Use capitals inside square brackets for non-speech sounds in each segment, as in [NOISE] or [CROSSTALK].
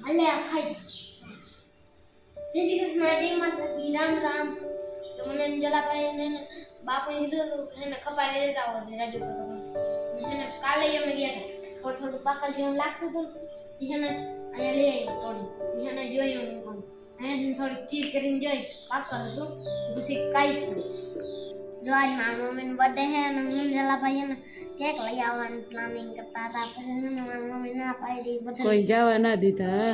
આ ખાઈ જય શ્રી કૃષ્ણ જય માતાજી રામ રામ. તો મને જલાભાઈ ને બાપુએ કીધું હતું એને ખપાઈ લઈ દેતા હોય રાજુ એને કાલે અમે ગયા હતા થોડું થોડું પાકલ જેવું લાગતું હતું એને અહીંયા લઈ આવ્યું થોડું. એને જોયું હું આમ. અહીંયાથી થોડીક ચીર કરીને જોઈ. પાકલ હતું. પછી કાઈ જો આજ મારા મમ્મીનો બર્થડે છે અને મમ્મી જલાભાઈ એને કેક લઈ આવવાનું પ્લાનિંગ કરતા હતા પછી મારી મમ્મી ના પાડી બધા કોઈ જવા ના દીધા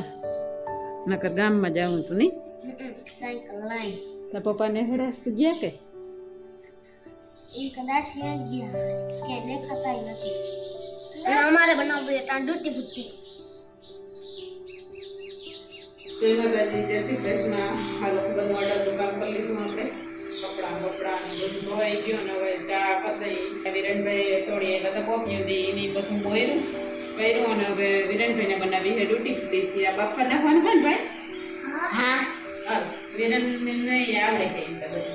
નકર ગામમાં જાઉં છું નહીં સાયકલ લઈ તાર પપ્પાને હેડા ગયા કે? એ કદાચ ગયા કે દેખાતા નથી. અને અમારે બનાવવું ત્યાં ડૂટી બુટ્ટી જય માતાજી જય શ્રી કૃષ્ણ. હાલો બધું ઓર્ડરનું કામ કરી લીધું આપણે. કપડાં કપડાં બધું ધોવાઈ ગયું ને હવે ચા કરી દઈ વિરેનભાઈ થોડી એ બધા પોપ્યું હતી એની બધું બોયરું કર્યું અને હવે વિરેનભાઈને બનાવી છે ડ્યુટી. ફ્રીથી આ બાફા નાખવાનું હોય ને ભાઈ? હા. હા વિરેન નહીં આવડે છે એમ તો બધું.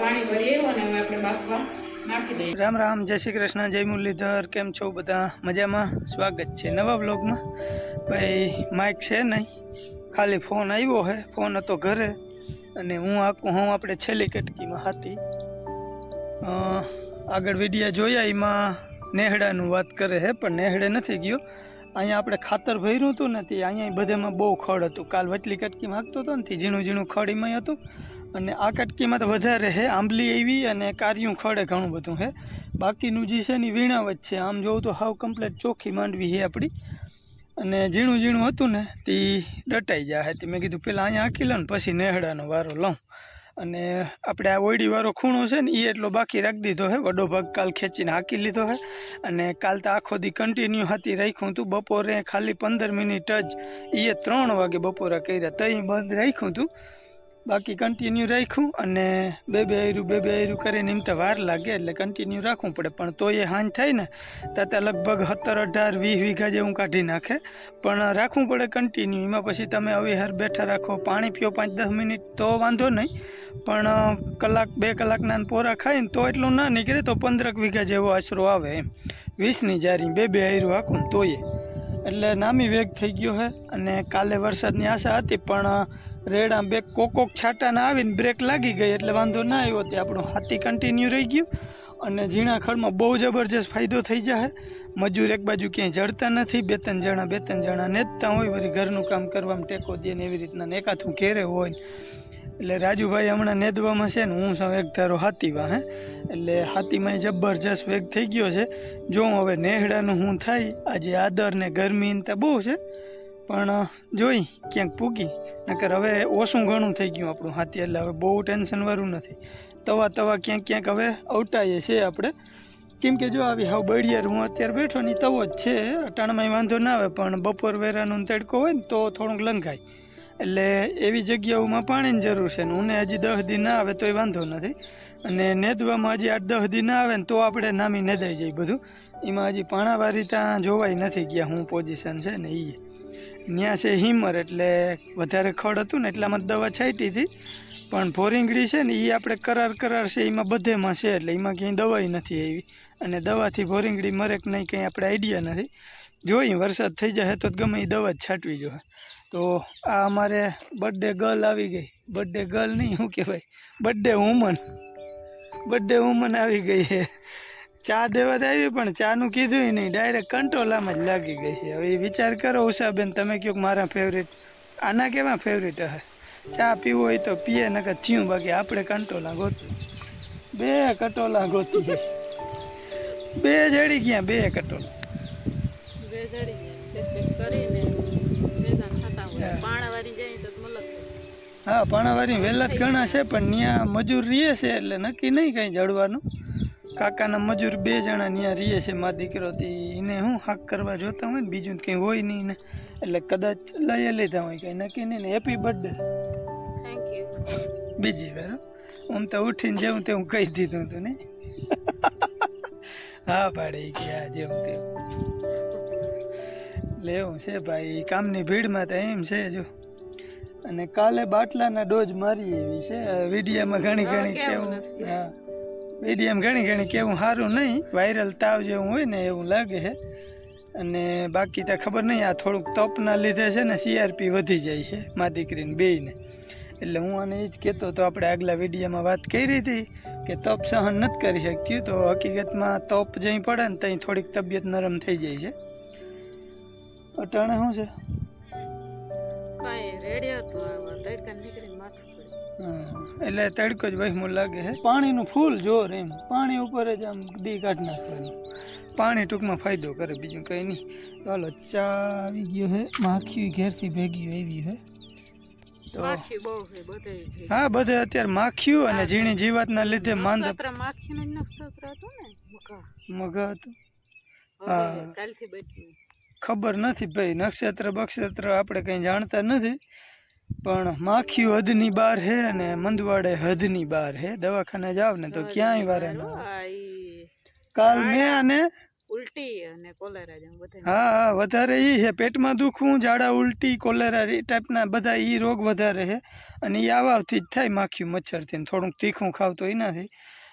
પાણી ભરી અને આપણે બાફવા નાખી દઈએ. રામ રામ જય શ્રી કૃષ્ણ જય મુરલીધર કેમ છો બધા? મજામાં? સ્વાગત છે નવા બ્લોગમાં ભાઈ માઇક છે નહીં? ખાલી ફોન આવ્યો છે ફોન હતો ઘરે. અને હું આખું હું આપણે છેલ્લી કટકીમાં હતી. આગળ વિડીયા જોયા, એમાં નેહડાનું વાત કરે છે પણ નેહડે નથી ગયો. અહીંયા આપણે ખાતર ભર્યું હતું ને તે અહીંયા બધામાં બહુ ખડ હતું. કાલ વચલી કટકીમાં હાંકતો હતો ને તે ઝીણું ઝીણું ખડ એમાં હતું. અને આ કટકીમાં તો વધારે છે આંબલી એવી અને કારિયું ખડે ઘણું બધું છે બાકીનું જે છે ને વીણાવત છે. આમ જોઉં તો હાવ કમ્પ્લેટ ચોખ્ખી માંડવી છે આપણી અને ઝીણું ઝીણું હતું ને, તે ડટાઈ જાય તે મેં કીધું પહેલાં અહીંયા આંકી લઉં પછી નેહડાનો વારો લઉં. અને આપણે આ ઓયડીવાળો ખૂણો છે ને એ એટલો બાકી રાખી દીધો છે વડો ભાગ કાલ ખેંચીને હાંકી લીધો છે અને કાલ તો આખો દી કન્ટિન્યુ હતી રાખ્યું હતું. બપોરે ખાલી પંદર મિનિટ જ એ ત્રણ વાગે બપોરે કર્યા. તઈ બંધ રાખ્યું હતું. બાકી કન્ટિન્યુ રાખ્યું અને બે બે આયરું, બે બે આયરું કરીને એમ તો વાર લાગે એટલે કન્ટિન્યુ રાખવું પડે. પણ તો એ હાંજ થાય ને, તાતે લગભગ સત્તર, અઢાર, વીસ વીઘા જેવું કાઢી નાખે. પણ રાખવું પડે કન્ટિન્યુ એમાં પછી તમે અવિહાર બેઠા રાખો. પાણી પીઓ પાંચ, દસ મિનિટ તો વાંધો નહીં. પણ કલાક, બે કલાકના પોરા ખાય ને તો એટલું ના નીકળે તો પંદરક વીઘા જેવો આશરો આવે એમ. વીસની જારી બે બે આયરું રાખું તોય. એટલે નામી વેગ થઈ ગયો છે અને કાલે વરસાદની આશા હતી, પણ રેડા બે કોકોક કોક છાંટાના આવીને બ્રેક લાગી ગઈ એટલે વાંધો ના આવ્યો તે આપણું હાથી કન્ટિન્યુ રહી ગયું. અને ઝીણા ખડમાં બહુ જબરજસ્ત ફાયદો થઈ જાય મજૂર એક બાજુ ક્યાંય જડતા નથી, બે ત્રણ જણા, બે ત્રણ જણા નેતતા હોય, વળી ઘરનું કામ કરવામાં ટેકો દે ને એવી રીતના એકાથું ઘેરે હોય. એટલે રાજુભાઈ હમણાં નેદવામાં છે ને હું સૌ એક ધારો હાથીવા હે. એટલે હાથીમાં જબરજસ્ત વેગ થઈ ગયો છે. જો હવે નેહડાનું હું થાય, આજે આદર ને ગરમી બહુ છે. પણ, જોઈ, ક્યાંક પૂગી. નકર હવે ઓછું ઘણું થઈ ગયું આપણું હાથી, એટલે હવે બહુ ટેન્શન વાળું નથી. તવા તવા ક્યાંક ક્યાંક હવે અવટાઈએ છે આપણે. કેમ કે જો આવી હાવ બળિયાર હું અત્યારે બેઠો ને તવો જ છે, અટાણમાં વાંધો ના આવે, પણ બપોર વેરાનું તડકો હોય ને તો થોડુંક લંઘાય. એટલે એવી જગ્યાઓમાં પાણીની જરૂર છે ને ઊને હજી દસ દી ના આવે તોય વાંધો નથી. અને નેદવામાં હજી આઠ દસ દી ના આવે ને તો આપણે નામી નેદાઈ જાય બધું. એમાં હજી પાણાવારી ત્યાં જોવાય નથી ગયા હું પોઝિશન છે ને એ ત્યાં છે હિમર એટલે વધારે ખડ હતું ને એટલામાં દવા છાંટી હતી. પણ ભોરીંગડી છે ને એ આપણે કરાર કરાર છે એમાં બધેમાં છે એટલે એમાં ક્યાંય દવાઈ નથી આવી. અને દવાથી ભોરીંગડી મરે કે નહીં કંઈ આપણે આઈડિયા નથી. જોઈ વરસાદ થઈ જાય તો ગમે એ દવા જ છાંટવી જોઈએ. તો આ અમારે બર્થડે ગર્લ આવી ગઈ. બર્થડે ગર્લ નહીં, શું કહેવાય? Birthday woman. બર્થડે વુમન આવી ગઈ છે. ચા દેવા તો આવી પણ ચાનું કીધું નહીં. ડાયરેક્ટ કંટ્રોલામાં જ લાગી ગઈ છે. હવે વિચાર કરો ઉષાબેન તમે કહો મારા ફેવરેટ આના કેવા ફેવરેટ હે? ચા પીવો હોય તો પીએ નકર થયું બાકી આપણે કંટોલા ગોતું બે કટોલા ગોતી બે જડી ગયા બે કટોલા. હા. પાણાવારી વહેલા જ ઘણા છે પણ ત્યાં મજૂર રીએ છે એટલે નક્કી નહીં કંઈ જડવાનું. કાકાના મજૂર બે જણા ત્યાં રહીએ છે મા દીકરો એને હું હાક કરવા જોતા હોય ને બીજું કંઈ હોય નહીં ને એટલે કદાચ લઈ લીધા હોય કંઈ નક્કી નહીં ને હેપી બર્થડે. બીજી વાર હું. આમ તો ઉઠીને જેવું તેવું કહી દીધું હતું ને. હા પાડે કે હા જેવું તેવું. લેવું છે ભાઈ કામની ભીડમાં તો એમ છે જો. અને કાલે બાટલાના ડોઝ મારી એવી છે વિડીયામાં ઘણી ઘણી કેવું હા. વિડીયામાં ઘણી ઘણી કેવું સારું નહીં વાયરલ તાવ જેવું હોય ને એવું લાગે છે. અને બાકી તો ખબર નહીં, આ થોડુંક તપના લીધે છે ને સીઆરપી વધી જાય છે, મા દીકરીને બેયને. એટલે હું આને એ જ કહેતો તો આપણે આગલા વિડીયોમાં વાત કરી હતી કે તપ સહન નથી કરી શકતી તો હકીકતમાં તપ જઈ પડે ને ત્યાં થોડીક તબિયત નરમ થઈ જાય છે. અટાણે શું છે? રેડિયો તો તડકા એટલે તડકો જ વહેમું લાગે છે. પાણીનું ફૂલ જોર એમ. પાણી ઉપર જ આમ દી કાઢ નાખવાનું. પાણી ટૂંકમાં ફાયદો કરે બીજું કંઈ નહીં. ચાલો ચા આવી ગયો છે. માખી ઘેરથી ભેગી આવી છે. તો હા બધે અત્યારે માખીયું અને ઝીણી જીવાતના લીધે માંદા મગા. હતું. હા. ખબર નથી ભાઈ. નક્ષત્ર બક્ષત્ર આપણે કંઈ જાણતા નથી. પણ માખીયું હદની બહાર હે અને મંદવાડે હદની બહાર હે. દવાખાને જાવ ને તો ક્યાંય વારે ન ઈ કાલ મેં અને ઉલટી અને કોલેરા હા હા વધારે એ છે પેટમાં દુખવું ઝાડા ઉલટી કોલેરા એ ટાઈપના બધા એ રોગ વધારે છે અને એ આવાથી જ થાય માખીયું મચ્છરથી થોડુંક તીખું ખાવ તો એનાથી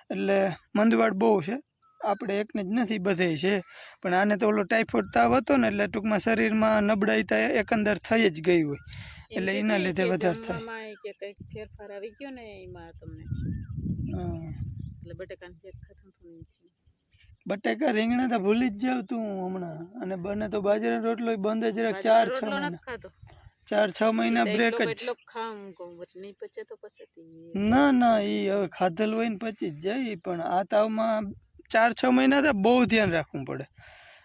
એટલે મંદવાડ બહુ છે. આપણે એકને જ નથી બધે છે. પણ આને તો ઓલો ટાઈફોઈડ તાવ હતો ને એટલે ટૂંકમાં શરીરમાં નબળાઈ એકંદર થઈ જ ગઈ હોય. એટલે એના લીધે વધારે થાય. કે કંઈક ફેરફાર આવી ગયો ને એમાં તમને એટલે બટેકાનું શેક ખાતું હતું બટેકા રીંગણા તો ભૂલી જ જાવ તું હમણાં અને બને તો બાજરાનો રોટલો બંધ જ રાખ ચાર છ મહિના ચાર છ મહિના બ્રેક જ ના ના એ હવે ખાધેલ હોય ને પચી જ જાય પણ આ તાવમાં ચાર છ મહિના તો બહુ ધ્યાન રાખવું પડે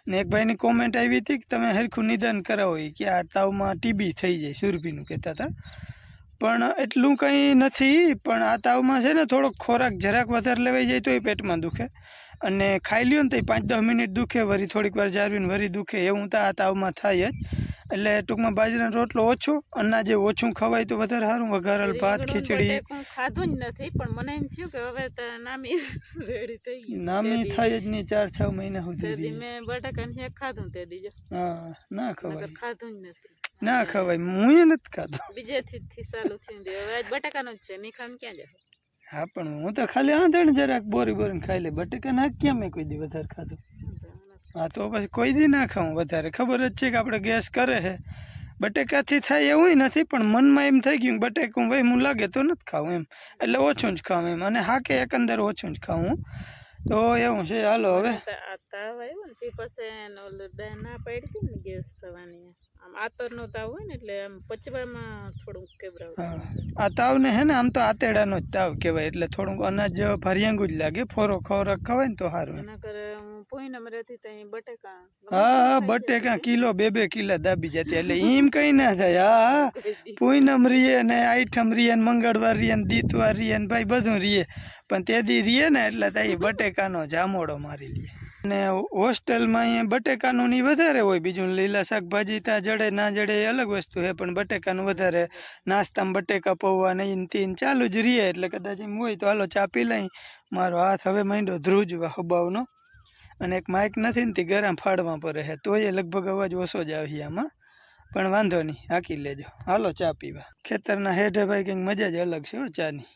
ને એક ભાઈની કોમેન્ટ આવી હતી કે તમે હરખું નિદાન કરાવો કે આ તાવમાં ટીબી થઈ જાય, સુરભીનું કહેતા હતા. પણ એટલું કંઈ નથી, પણ આ તાવમાં છે ને થોડોક ખોરાક જરાક વધારે લેવાઈ જાય તો એ પેટમાં દુખે. અને ખાઈ લ્યો ને તો પાંચ દસ મિનિટ દુખે, વરી થોડીક વાર જાળવીને વરી દુખે, એવું તો આ તાવમાં થાય જ. એટલે ટૂંકમાં બાજરાનો રોટલો ઓછો અનાજે ઓછું ખવાય તો વધારે સારું. વઘારેલ ભાત ખીચડી. ખાધું જ નથી પણ મને એમ થયું કે હવે નામી [LAUGHS] રેડી થઈ ગઈ. નામી થાય જ નહીં ચાર છ મહિના સુધી મેં બટાકા શેક ખાધું તે દીજો હા ના ખવાય. ખાધું જ નથી. ના ખવાય. હું એ નથી ખાતો બીજેથી થી ચાલુ થયું તે. હવે બટાકાનું જ છે નીખાણ ક્યાં જાય? હા પણ હું તો ખાલી આંધણ જરાક બોરી બોરીને ખાઈ લે. બટાકા ના ક્યાં મેં કોઈ દી વધારે ખાધું? હા, તો પછી કોઈ દી ના ખાઉં વધારે. ખબર જ છે કે આપણે ગેસ કરે છે. બટેકાથી થાય એવું નથી, પણ મનમાં એમ થઈ ગયું બટેકું ભાઈ હું લાગે તો નથી ખાવું એમ. એટલે ઓછું જ ખાવું એમ. અને હા કે એકંદર ઓછું જ ખાવું તો એવું છે. હાલો હવે. તાવ આવ્યો ને, તે પછી ના પાડી હતી ને ગેસ થવાની. આમ આતરનો તાવ હોય ને એટલે આમ પચવામાં થોડુંક કેવરાવ. હા. આ તાવને હે ને આમ તો આતેડાનો જ તાવ કહેવાય એટલે થોડુંક અનાજ ભરિયાંગું જ લાગે. ફોરો ખોરાક ખવાય ને તો સારું એના કરે હું પોઈનમ રહેતી ત્યાં બટેકા હા હા બટેકા કિલો બે બે કિલો દાબી જતી. એટલે એમ કઈ ના થાય. હા હા. પૂનમ રીએ ને આઈઠમ રીએ ને મંગળવાર રીએ ને દીતવાર રીએ ને ભાઈ બધું રીએ. પણ તે દી રીએ ને એટલે ત્યાં બટેકાનો જામોડો મારી લે. અને હોસ્ટેલમાં અહીંયા બટેકાનું ની વધારે હોય. બીજું લીલા શાકભાજી ત્યાં જડે, ના જડે એ અલગ વસ્તુ છે, પણ બટેકાનું વધારે. નાસ્તામાં બટેકા, પૌવા ને તીન ચાલુ જ રહીએ એટલે કદાચ એમ હોય તો હાલો ચા પી લઈ. મારો હાથ હવે માંડ્યો ધ્રુજવા હબાવનો. અને એક માઇક નથી ને તે ગરમ ફાડવા પર રહે. તો તોય લગભગ અવાજ ઓછો જ આવી આમાં. પણ વાંધો નહીં, હાકી લેજો. હાલો ચા પીવા. ખેતરના હેઠે ભાઈ કંઈક મજા જ અલગ છે હો ચાની.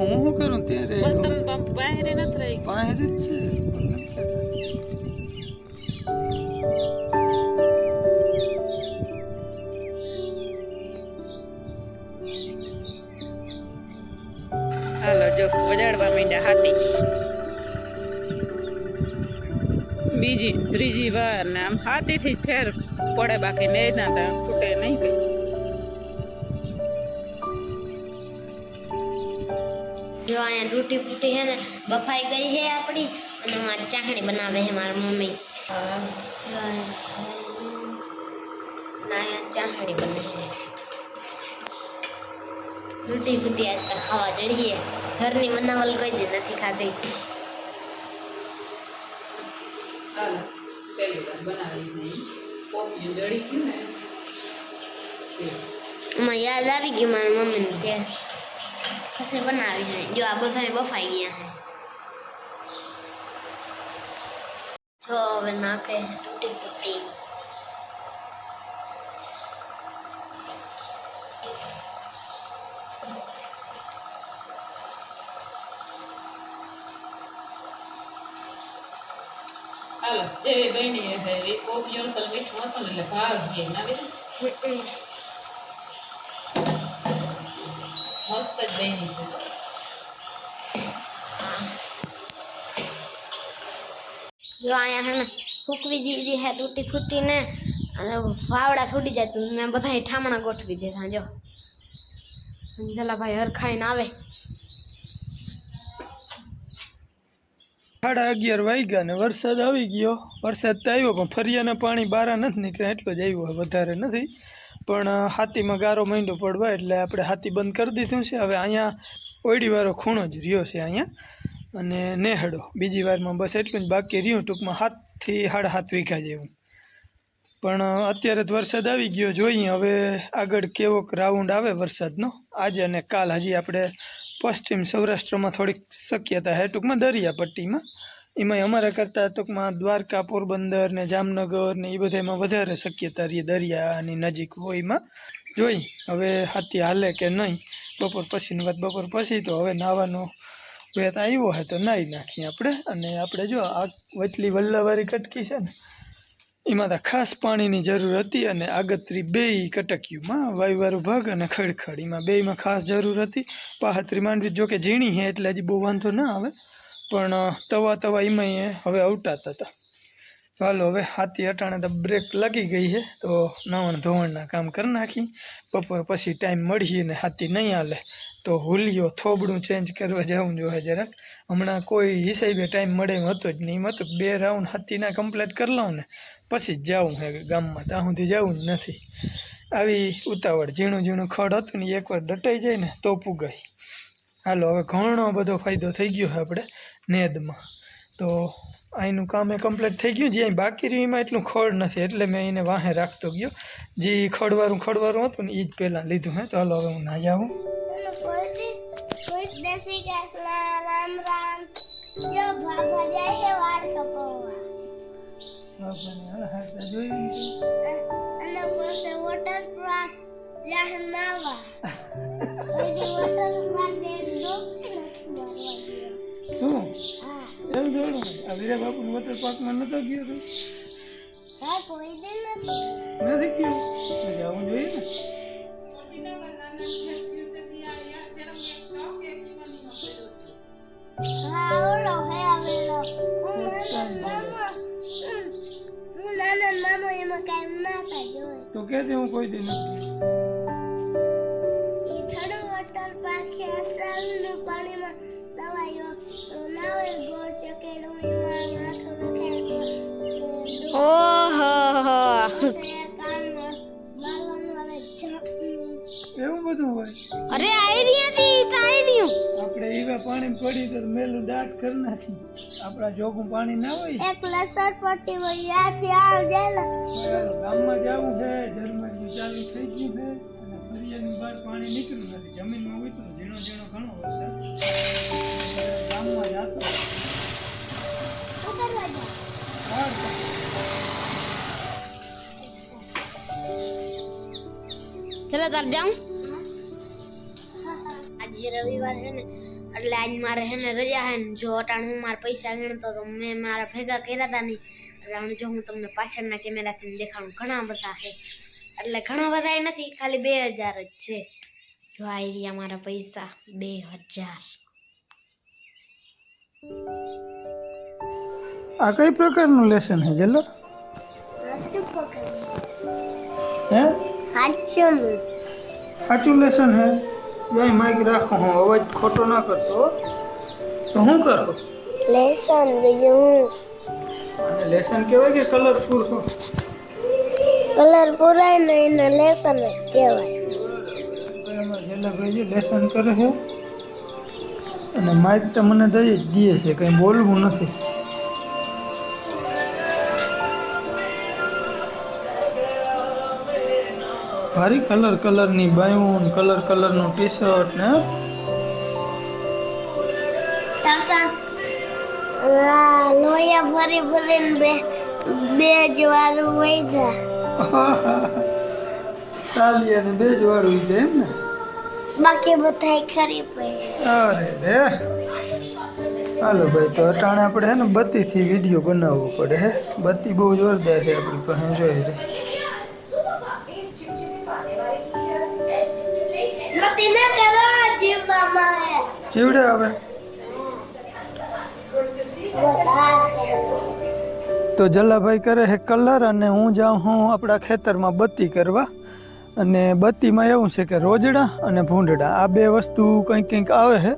હું શું કરું ત્યારે બર્તન પંપ બહાર નથી રહી જ છે હાલો જો વજાડવા માંડ્યા હાથી બીજી ત્રીજી વાર ને આમ હાથીથી જ ફેર પડે બાકી ને ના ફૂટે નહીં કઈ જો અહીંયા તૂટી ફૂટી છે ને બફાઈ ગઈ છે આપણી અને મારી ચાસણી બનાવે છે મારી મમ્મી. હા, જો અહીંયા ખાઈ લીધું. ને અહીંયા ચાસણી બને છે. તૂટી ફૂટી આજ તો ખાવા ચડીએ ઘરની બનાવલ કોઈ દી નથી ખાધી. હાલો પહેલી વાર બનાવી નહીં પોપિયું જડી ગયું ને. એમાં યાદ આવી ગયું મારી મમ્મીને કે ફસલ બનાવી છે જો આ બધાને બફાઈ ગયા છે જો હવે નાખે તૂટી તૂટી હાલો જેવી બની હે એ કોપ યોર સલમીઠ મતલબ એટલે ભાવ હે ના બેટા બની છે. જો અહીંયા હે ને ફૂકવી દીધી હે તૂટી ફૂટીને અને વાવડા ફૂટી જાય તો મેં બધા ઠામણા ગોઠવી દીધા જો. અંજલાભાઈ હરખાઈને આવે. સાડા અગિયાર વાગ્યા ને વરસાદ આવી ગયો. વરસાદ તો આવ્યો પણ ફરિયાના પાણી બારા નથી નીકળ્યા એટલો જ આવ્યો વધારે નથી. પણ હાથીમાં ગારો માંડો પડવા એટલે આપણે હાથી બંધ કરી દીધું છે. હવે અહીંયા ઓયડીવાળો ખૂણો જ રહ્યો છે અહીંયા. અને નેહડો, બીજી વારમાં બસ એટલું જ બાકી રહ્યું, ટૂંકમાં હાથથી સાડા હાથ વીઘા જેવું. પણ અત્યારે તો વરસાદ આવી ગયો, જોઈએ હવે આગળ કેવોક રાઉન્ડ આવે વરસાદનો. આજે અને કાલ હજી આપણે પશ્ચિમ સૌરાષ્ટ્રમાં થોડીક શક્યતા છે, ટૂંકમાં દરિયાપટ્ટીમાં. એમાં અમારા કરતાં ટૂંકમાં દ્વારકા પોરબંદર ને જામનગર ને એ બધામાં વધારે શક્યતા રહી દરિયાની નજીક હોય એમાં. જોઈ, હવે હાથી હાલે કે નહીં? બપોર પછીની વાત, બપોર પછી તો હવે નાવાનો વેત આવ્યો હોય તો નાહી નાખીએ આપણે. અને આપણે જો, આ વચલી વલ્લાવાળી કટકી છે ને, એમાં તો ખાસ પાણીની જરૂર હતી અને આગતરી બેય કટકીયુંમાં વાયુવાળો ભાગ અને ખડખડ, એમાં બેયમાં ખાસ જરૂર હતી. પાહતરી માંડવી જો કે ઝીણી છે એટલે હજી બહુ વાંધો ના આવે. પણ તવા તવા એમાંય હવે અવટાતા હતા ચાલો હવે હાથી અટાણે તો બ્રેક લાગી ગઈ છે, તો નાવણ ધોવણના કામ કરી નાખી. બપોર પછી ટાઈમ મળીએ ને હાથી નહીં હાલે, તો હુલિયો થોબડું ચેન્જ કરવા જવું જોઈએ જરાક. હમણાં કોઈ હિસાબે ટાઈમ મળે એમ હતો જ નહીં એમ હતું બે રાઉન્ડ હાથીના કમ્પ્લીટ કરી લઉં ને, પછી જ જાઉં હે ગામમાં. ત્યાં સુધી જવું જ નથી. આવી ઉતાવળ, ઝીણું ઝીણું ખડ હતું ને એકવાર દટાઈ જાય ને તો પુગાય હાલો, હવે ઘણો બધો ફાયદો થઈ ગયો છે આપણે. નેદમાં. તો અહીંનું કામ એ કમ્પ્લીટ થઈ ગયું. જે અહીં બાકી રહ્યું એમાં એટલું ખડ નથી. એટલે મેં એને વાહે રાખતો ગયો. જે ખડવાળું ખડવાળું હતું ને એ જ પહેલાં લીધું હે. તો હાલો હવે હું ના જાઉં રામ રામ. જો જાય છે વાળ કપાવવા જોઈ અને પછી વોટર પાર્ક જાહે નાવા. પછી વોટર પાર્ક દે ડોકી નથી શું? એવું જોડું આ વીરા બાપુ વોટર પાર્કમાં નતો ગયો તું? નથી ગયો? જવું જોઈએ ના. તો કે હું કોઈ દી નથી ઓહો. એવું બધું હોય? અરે આઈ રહી હતી તાઈ રહ્યું. આપણે એવા પાણી પડી તો મેલું દાટ કરી નાખી. આપણા જોગું પાણી ના હોય? એક લસર પટ્ટી હોય યાથી આવ જાય ને. ગામમાં જવું છે ઝરમરથી ચાલુ થઈ ગયું છે અને ફરિયાની બહાર પાણી નીકળ્યું નથી. જમીનમાં ઉતરું ઝીણો ઝીણો ઘણો વરસાદ. ગામમાં જાતો. ચલો તાર જાઉં આજે રવિવાર છે ને, એટલે આજ મારે છે ને રજા છે ને, જો અટાણ હું મારા પૈસા ગણતો તો મેં મારા ભેગા કર્યા હતા નહીં એટલે જો હું તમને પાછળના કેમેરાથી દેખાડું. ઘણા બધા છે, એટલે ઘણા બધા નથી, ખાલી બે હજાર જ છે. જો આવી રહ્યા મારા પૈસા, બે હજાર. આ કઈ પ્રકારનું લેસન છે જલ્લો? હે? સાચું લેસન હે જય માઇક રાખો હું અવાજ ખોટો ના કરતો તો શું કરો? લેસન બીજું અને લેસન કહેવાય કે કલરફુલ કલર પૂરાય ને એને લેસન કહેવાય. કહેવાય ભાઈ લેસન કરે છે? અને માઇક તો મને દઈ જ દે છે કંઈ બોલવું નથી. ભારી કલર કલરની બાયું કલર કલરનું ટી શર્ટ ને લોયા ભરી ભરીને બે બે જ વાળું વૈધા ચાલી [LAUGHS] અને બે જ વાળું છે એમ ને? બાકી બધાય ખરી પડી અરે રે હાલો ભાઈ તો અટાણે આપણે હે ને બત્તીથી વીડિયો બનાવવો પડે હે. બત્તી બહુ જોરદાર છે આપણી પાસે જોઈ ન કેવા જીવવામાં હે. જીવડે આવે તો જલ્લાભાઈ કરે છે કલર અને હું જાઉં હું આપણા ખેતરમાં બત્તી કરવા. અને બત્તીમાં એવું છે કે રોજડા અને ભૂંડડા, આ બે વસ્તુ કંઈક કંઈક આવે છે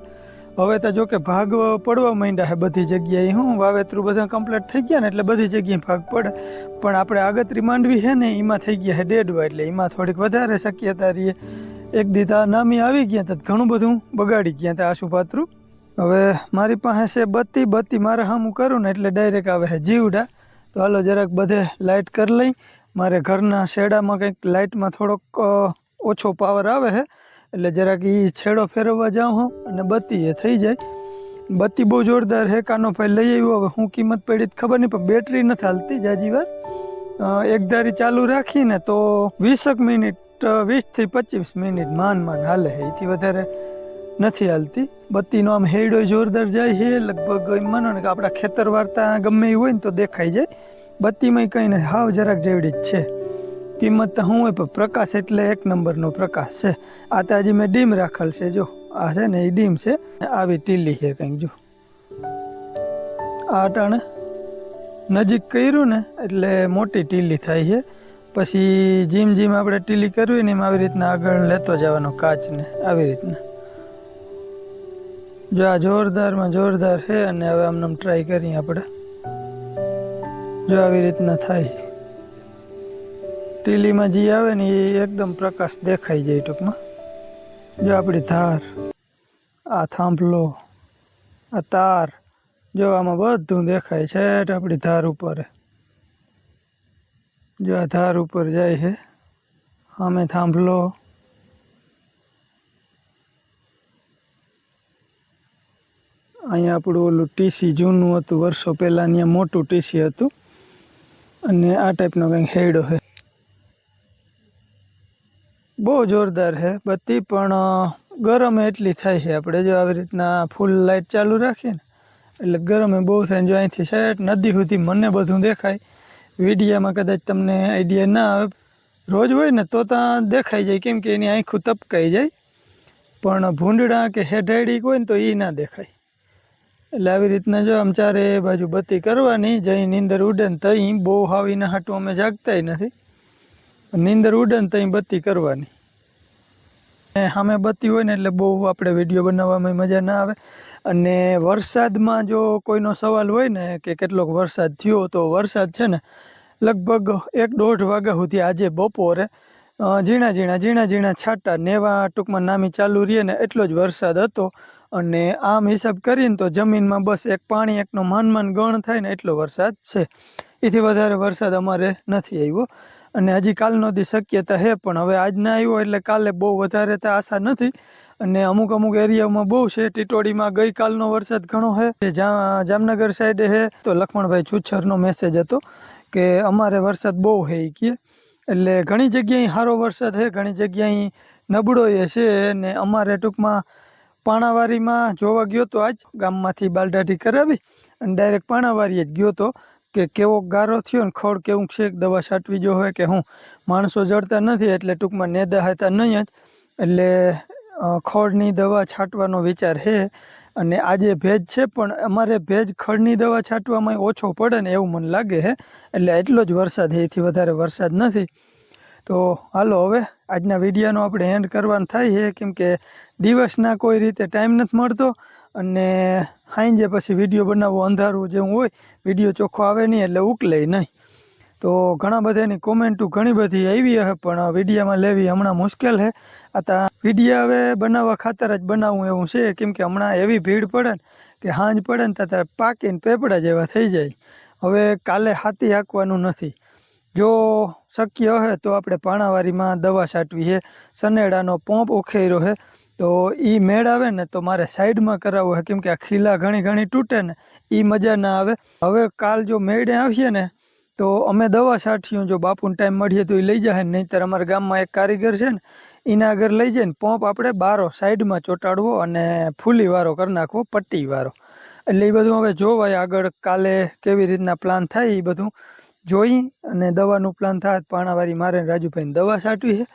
હવે તો જો કે ભાગ પડવા માંડ્યા છે બધી જગ્યાએ. હું વાવેતરું બધા કમ્પ્લીટ થઈ ગયા ને એટલે બધી જગ્યાએ ભાગ પડે. પણ આપણે આગતરી માંડવી છે ને, એમાં થઈ ગયા છે ડેડવા એટલે એમાં થોડીક વધારે શક્યતા રહીએ એક દીધા નામી આવી ગયા તો, ઘણું બધું બગાડી ગયા હતા આશુપાત્રું હવે મારી પાસે છે બત્તી બત્તી મારે સામું કરું ને એટલે ડાયરેક્ટ આવે જીવડા તો હાલો જરાક બધે લાઇટ કરી લઈ. મારે ઘરના શેડામાં કંઈક લાઇટમાં થોડોક ઓછો પાવર આવે છે. એટલે જરાક એ છેડો ફેરવવા જાઉં હું અને બત્તી એ થઈ જાય. બત્તી બહુ જોરદાર હે કાનો ભાઈ લઈ આવ્યો. હવે હું કિંમત પડી તો ખબર નહીં, પણ બેટરી નથી હાલતી જાજી વાર. એક ધારી ચાલુ રાખીને તો વીસક મિનિટ વીસથી પચીસ મિનિટ માન માન હાલે છે. એથી વધારે નથી હાલતી. બત્તીનો આમ હેડો જોરદાર જાય છે. લગભગ એમ ને કે આપણા ખેતર વાર્તા ગમે એ હોય ને તો દેખાઈ જાય. બત્તીમાં કંઈ ને હાવ જરાક જેવડી જ છે. કિંમત તો શું હોય, પણ પ્રકાશ એટલે એક નંબરનો પ્રકાશ છે. આ તો હજી મેં ડીમ રાખેલ છે. જો, આ છે ને એ ડીમ છે. આવી ટીલી છે કંઈક, જો. આ અટાણે નજીક કર્યું ને, એટલે મોટી ટીલી થાય છે. પછી જીમ જીમ આપણે ટીલી કરવી ને એમ આવી રીતના આગળ લેતો જવાનો કાચને, આવી રીતના. જો આ જોરદારમાં જોરદાર છે અને હવે આમને આમ ટ્રાય કરીએ આપણે. જો આવી રીતના થાય. ટીલીમાં જે આવે ને એ એકદમ પ્રકાશ દેખાઈ જાય ટૂંકમાં. જો આપણી ધાર, આ થાંભલો, આ તાર, જો આમાં બધું દેખાય છે આપણી ધાર ઉપર. જો આ ધાર ઉપર જાય છે અમે થાંભલો અહીંયા આપણું ઓલું ટીસી જૂનું હતું વર્ષો પહેલાં અહીંયા મોટું ટીસી હતું અને આ ટાઈપનો કંઈક હેડો છે બહુ જોરદાર છે બત્તી પણ ગરમ એટલી થાય છે આપણે જો આવી રીતના ફૂલ લાઇટ ચાલુ રાખીએ ને એટલે ગરમે બહુ થાય જો અહીંથી શેઠ નદી સુધી મને બધું દેખાય વિડીયામાં કદાચ તમને આઈડિયા ના આવે. રોજ હોય ને તો ત્યાં દેખાઈ જાય, કેમ કે એની આંખું તપકાઈ જાય. પણ ભૂંડડા કે હેઠાડી હોય ને તો એ ના દેખાય. એટલે આવી રીતના જો આમ ચારે બાજુ બત્તી કરવાની જઈ નીંદર ઉડે ને તઈ બહુ હાવીને હાટું અમે જાગતાય નથી. નીંદર ઉડે ને તઈ બત્તી કરવાની. સામે બત્તી હોય ને એટલે બહુ આપણે વીડિયો બનાવવામાં મજા ના આવે. અને વરસાદમાં જો કોઈનો સવાલ હોય ને કે કેટલોક વરસાદ થયો તો વરસાદ છે ને લગભગ એક દોઢ વાગ્યા સુધી આજે બપોરે ઝીણા ઝીણા ઝીણા ઝીણા છાંટા નેવા ટૂંકમાં નામી ચાલુ રહીએ ને એટલો જ વરસાદ હતો. અને આમ હિસાબ કરીને તો જમીનમાં બસ એક પાણી, એકનો માન માન ગણ થાય ને એટલો વરસાદ છે. એથી વધારે વરસાદ અમારે નથી આવ્યો. અને હજી કાલનો દી શક્યતા છે પણ હવે આજના આવ્યો એટલે કાલે બહુ વધારે તો આશા નથી. અને અમુક અમુક એરિયામાં બહુ છે, ટીટોડીમાં ગઈકાલનો વરસાદ ઘણો છે જામનગર સાઈડે છે તો લક્ષ્મણભાઈ છુચ્છરનો મેસેજ હતો. કે અમારે વરસાદ બહુ એ કહે એટલે ઘણી જગ્યાએ સારો વરસાદ છે ઘણી જગ્યાએ નબળો એ છે ને અમારે ટૂંકમાં પાણાવારીમાં જોવા ગયો તો આજ ગામમાંથી બાલદાઢી કરાવી અને ડાયરેક્ટ પાણાવારીએ જ ગયો તો કે કેવો ગારો થયો ને ખડ કેવું છે, દવા છાંટવી જો હોય કે હું. માણસો જડતા નથી એટલે ટૂંકમાં નેદા હતા નહીં જ. એટલે ખોળની દવા છાંટવાનો વિચાર છે અને આજે ભેજ છે, પણ અમારે ભેજ ખડની દવા છાંટવામાં ઓછો પડે ને એવું મને લાગે છે એટલે એટલો જ વરસાદ એથી વધારે વરસાદ નથી. તો હાલો હવે, આજના વિડીયોનો આપણે એન્ડ કરવાનું થાય છે કેમ કે દિવસના કોઈ રીતે ટાઈમ નથી મળતો અને સાંજે પછી વીડિયો બનાવવો અંધારું જેવું હોય, વીડિયો ચોખ્ખો આવે નહીં એટલે ઉકલે નહીં. તો ઘણા બધાની કોમેન્ટો ઘણી બધી આવી હશે પણ વિડીયામાં લેવી હમણાં મુશ્કેલ છે આ વીડિયો હવે બનાવવા ખાતર જ બનાવવું એવું છે. કેમ કે હમણાં એવી ભીડ પડે ને કે સાંજ પડે ને ત્યાં પાકીને પેપડા જેવા થઈ જાય. હવે કાલે હાથી હાંકવાનું નથી. જો શક્ય હોય તો આપણે પાણાવારીમાં દવા છાંટવી છે. સનેડાનો પોંપ ઉખેર્યો છે. તો એ મેળ આવે ને તો મારે સાઈડમાં કરાવવું હોય કેમ કે આ ખીલા ઘણી ઘણી તૂટે ને એ મજા ના આવે. હવે કાલ જો મેળે આવીએ ને તો અમે દવા છાંટ્યું જો બાપુને ટાઈમ મળીએ તો એ લઈ જાય નહીંતર અમારા ગામમાં એક કારીગર છે ને એના આગળ લઈ જઈને પંપ આપણે બારો સાઈડમાં ચોંટાડવો અને ફૂલી વારો કરી નાખવો, પટ્ટી વારો. એટલે એ બધું હવે જોવાય આગળ કાલે કેવી રીતના પ્લાન થાય એ બધું જોઈ અને દવાનું પ્લાન થાય પાણાવાળી મારે રાજુભાઈને દવા છાંટવી છે.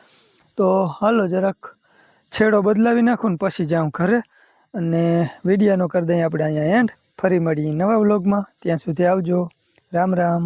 તો હાલો જરાક છેડો બદલાવી નાખું ને પછી જાઉં ઘરે અને વિડીયાનો કરી દઈએ આપણે અહીંયા એન્ડ ફરી મળીએ નવા વ્લોગમાં ત્યાં સુધી આવજો. રામ રામ.